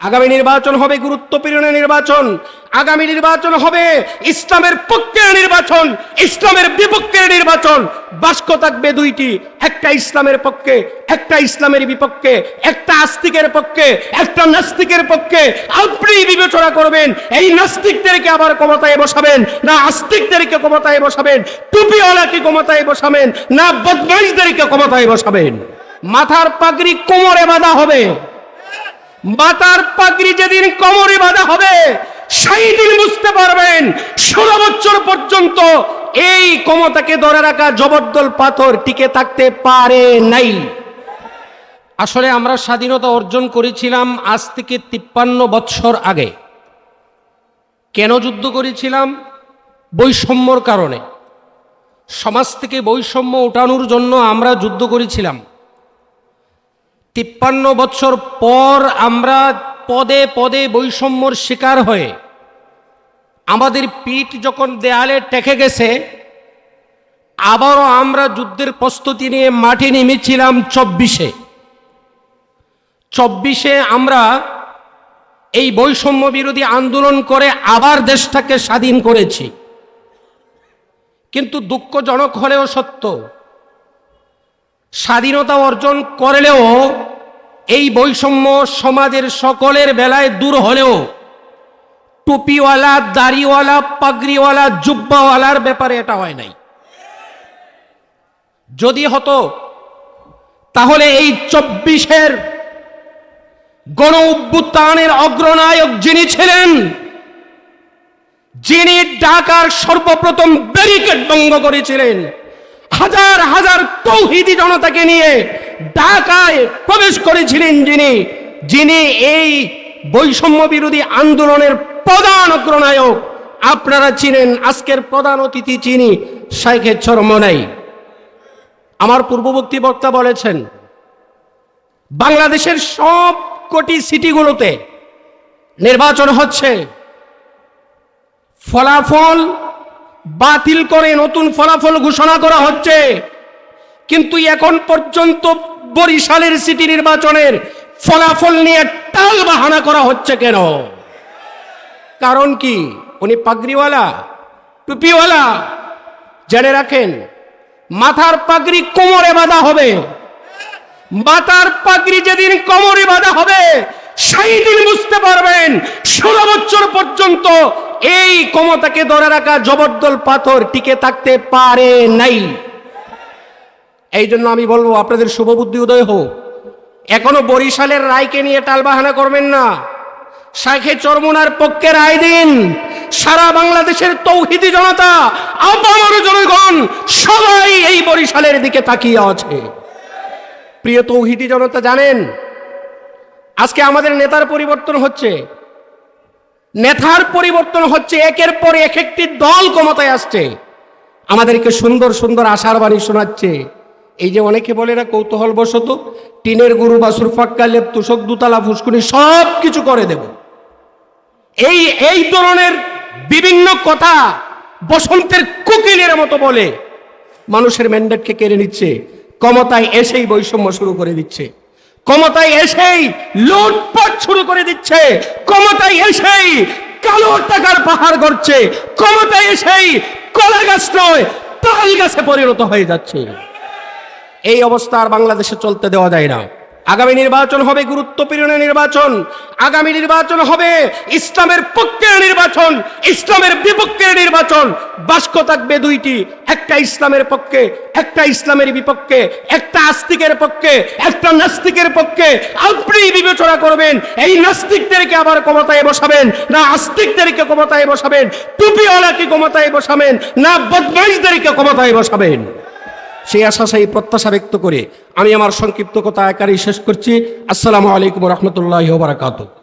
আগামী নির্বাচন হবে গুরুত্বপূর্ণ নির্বাচন। আগামী নির্বাচন হবে ইসলামের পক্ষের নির্বাচন, ইসলামের বিপক্ষের নির্বাচন। বাক্য থাকবে দুইটি, একটা ইসলামের পক্ষে, একটা ইসলামের বিপক্ষে, একটা আস্তিকের পক্ষে, একটা নাস্তিকের পক্ষে। আপনি বিবেচনা করবেন, এই নাস্তিকদেরকে আবার ক্ষমতায় বসাবেন, না আস্তিকদেরকে ক্ষমতায় বসাবেন, টুপিওয়ালাকে ক্ষমতায় বসাবেন, না বদমাইশদেরকে ক্ষমতায় বসাবেন। মাথার পাগড়ি কোমরে বাঁধা হবে। মাতার পাগড়ি যেদিন কোমরে বাঁধা হবে সেই দিন বুঝতে পারবেন ষোলো বছর পর্যন্ত এই ক্ষমতাকে ধরে রাখা জবরদল পাথর টিকে থাকতে পারে নাই। আসলে আমরা স্বাধীনতা অর্জন করেছিলাম আজ থেকে তিপ্পান্ন বৎসর আগে। কেন যুদ্ধ করেছিলাম? বৈষম্যর কারণে। সমাজ থেকে বৈষম্য উঠানোর জন্য আমরা যুদ্ধ করেছিলাম। তিপ্পান্ন বছর পর আমরা পদে পদে বৈষম্যর শিকার হয়ে আমাদের পিঠ যখন দেয়ালে টেকে গেছে, আবারও আমরা যুদ্ধের প্রস্তুতি নিয়ে মাঠে নেমেছিলাম চব্বিশে। চব্বিশে আমরা এই বৈষম্য বিরোধী আন্দোলন করে আবার দেশটাকে স্বাধীন করেছি। কিন্তু দুঃখজনক হলেও সত্য স্বাধীনতা অর্জন করলেও এই বৈষম্য সমাজের সকলের বেলায় দূর হলেও টুপিওয়ালা, দাড়িওয়ালা, পাগড়িওয়ালা, জুব্বাওয়ালার ব্যাপারে এটা হয় নাই। যদি হতো, তাহলে এই চব্বিশের গণ অভ্যুত্থানের অগ্রনায়ক যিনি ছিলেন, যিনি ঢাকার সর্বপ্রথম ব্যারিকেড ভঙ্গ করেছিলেন হাজার হাজার তৌহিদি জনতাকে নিয়ে ঢাকায় প্রবেশ করেছিলেন যিনি যিনি এই বৈষম্য বিরোধী আন্দোলনের প্রধান অগ্রনায়ক। আপনারা চিনেন, আজকের প্রধান অতিথি চিনি শাইখের চরমনাই। আমার পূর্ববর্তী বক্তা বলেছেন, বাংলাদেশের সব কোটি সিটিগুলোতে নির্বাচন হচ্ছে। ফলাফল বাতিল করে নতুন ফলাফল ঘোষণা করা হচ্ছে। কিন্তু এখন পর্যন্ত বরিশালের সিটি নির্বাচনের ফলাফল নিয়ে টাল বাহানা করা হচ্ছে কেন? কারণ কি? উনি পাগড়িওয়ালা, টুপিওয়ালা, জেনে রাখেন, মাথার পাগড়ি কোমরে বাঁধা হবে। মাথার পাগড়ি যেদিন কোমরে বাঁধা হবে, সেই দিন বুঝতে পারবেন, ষোলো বছর পর্যন্ত এই ক্ষমতাকে ধরে রাখা জবরদল পাথর টিকে থাকতে পারে নাই। এই জন্য আমি বলব, আপনাদের শুভবুদ্ধি উদয় হোক। এখনও বরিশালের রায়কে নিয়ে টালবাহানা করবেন না। শাখে চরমুনার পক্ষে রায় দিন। সারা বাংলাদেশের তৌহিদি জনতা, আপামর জনগণ, সবাই এই বরিশালের দিকে তাকিয়ে আছে। প্রিয় তৌহিদি জনতা জানেন, আজকে আমাদের নেতার পরিবর্তন হচ্ছে। নেতার পরিবর্তন হচ্ছে, একের পর এক একটি দল ক্ষমতায় আসছে। আমাদেরকে সুন্দর সুন্দর আশার বাণী শোনাচ্ছে। এই যে অনেকে বলে না কৌতূহল বশত টিনের গরু বা সুরফাক্কা লেপ তুষক, দুতলা, ফুসকুনি সব কিছু করে দেব। এই এই ধরনের বিভিন্ন কথা বসন্তের কোকিলের মতো বলে মানুষের ম্যান্ডেটকে কেড়ে নিচ্ছে, ক্ষমতায় এসেই বৈষম্য শুরু করে দিচ্ছে। ক্ষমতায় এসেই লুটপাট শুরু করে দিচ্ছে। ক্ষমতায় এসেই কালো টাকার পাহাড় করছে ক্ষমতায় এসেই কলা গাছ নয়, তাল গাছে পরিণত হয়ে যাচ্ছে। এই অবস্থা আর বাংলাদেশে চলতে দেওয়া যায় না। আগামী নির্বাচন হবে গুরুত্বপূর্ণ নির্বাচন। আগামী নির্বাচন হবে ইসলামের পক্ষের নির্বাচন, ইসলামের বিপক্ষের নির্বাচন। বাস্ক থাকবে দুইটি, একটা ইসলামের পক্ষে, একটা ইসলামের বিপক্ষে, একটা আস্তিকের পক্ষে, একটা নাস্তিকের পক্ষে। আপনি বিবেচনা করবেন, এই নাস্তিকদেরকে আবার ক্ষমতায় বসাবেন, না আস্তিকদেরকে ক্ষমতায় বসাবেন, টুপিওয়ালাকে ক্ষমতায় বসাবেন, না বদমাইশদেরকে ক্ষমতায় বসাবেন। সেই আশা সেই প্রত্যাশা ব্যক্ত করে আমি আমার সংক্ষিপ্ত কথা একারই শেষ করছি। আসসালামু আলাইকুম রহমতুল্লাহ বারাকাতুহ।